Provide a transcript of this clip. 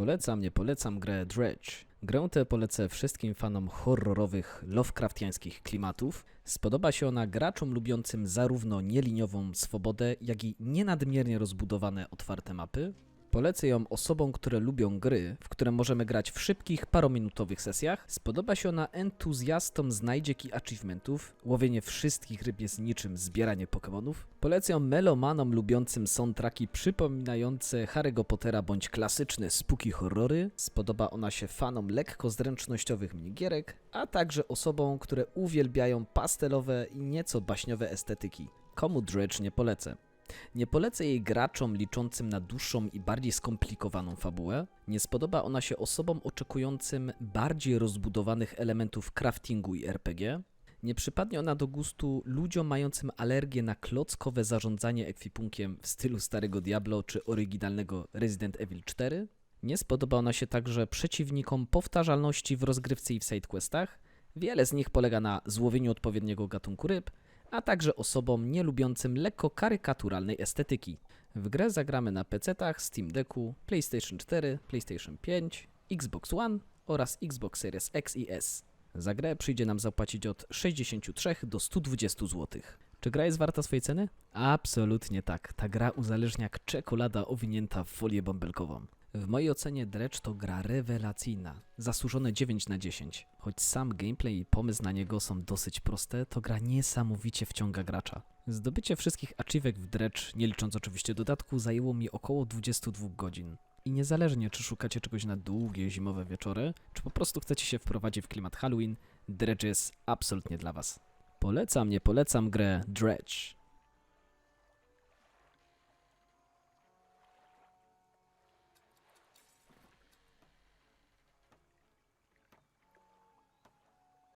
Polecam, nie polecam grę Dredge. Grę tę polecę wszystkim fanom horrorowych, lovecraftiańskich klimatów. Spodoba się ona graczom lubiącym zarówno nieliniową swobodę, jak i nienadmiernie rozbudowane otwarte mapy. Polecę ją osobom, które lubią gry, w które możemy grać w szybkich, parominutowych sesjach. Spodoba się ona entuzjastom znajdziek i achievementów. Łowienie wszystkich ryb jest niczym zbieranie Pokémonów. Polecę ją melomanom lubiącym soundtracki przypominające Harry'ego Pottera bądź klasyczne spooky horrory. Spodoba ona się fanom lekko zręcznościowych minigierek, a także osobom, które uwielbiają pastelowe i nieco baśniowe estetyki. Komu Dredge nie polecę? Nie polecę jej graczom liczącym na dłuższą i bardziej skomplikowaną fabułę. Nie spodoba ona się osobom oczekującym bardziej rozbudowanych elementów craftingu i RPG. Nie przypadnie ona do gustu ludziom mającym alergię na klockowe zarządzanie ekwipunkiem w stylu starego Diablo czy oryginalnego Resident Evil 4. Nie spodoba ona się także przeciwnikom powtarzalności w rozgrywce i w sidequestach. Wiele z nich polega na złowieniu odpowiedniego gatunku ryb, a także osobom nielubiącym lekko karykaturalnej estetyki. W grę zagramy na PC-tach, Steam Decku, PlayStation 4, PlayStation 5, Xbox One oraz Xbox Series X i S. Za grę przyjdzie nam zapłacić od 63 do 120 zł. Czy gra jest warta swojej ceny? Absolutnie tak. Ta gra uzależnia jak czekolada owinięta w folię bąbelkową. W mojej ocenie Dredge to gra rewelacyjna, zasłużone 9 na 10. Choć sam gameplay i pomysł na niego są dosyć proste, to gra niesamowicie wciąga gracza. Zdobycie wszystkich achievek w Dredge, nie licząc oczywiście dodatku, zajęło mi około 22 godzin. I niezależnie czy szukacie czegoś na długie zimowe wieczory, czy po prostu chcecie się wprowadzić w klimat Halloween, Dredge jest absolutnie dla Was. Polecam, nie polecam grę Dredge.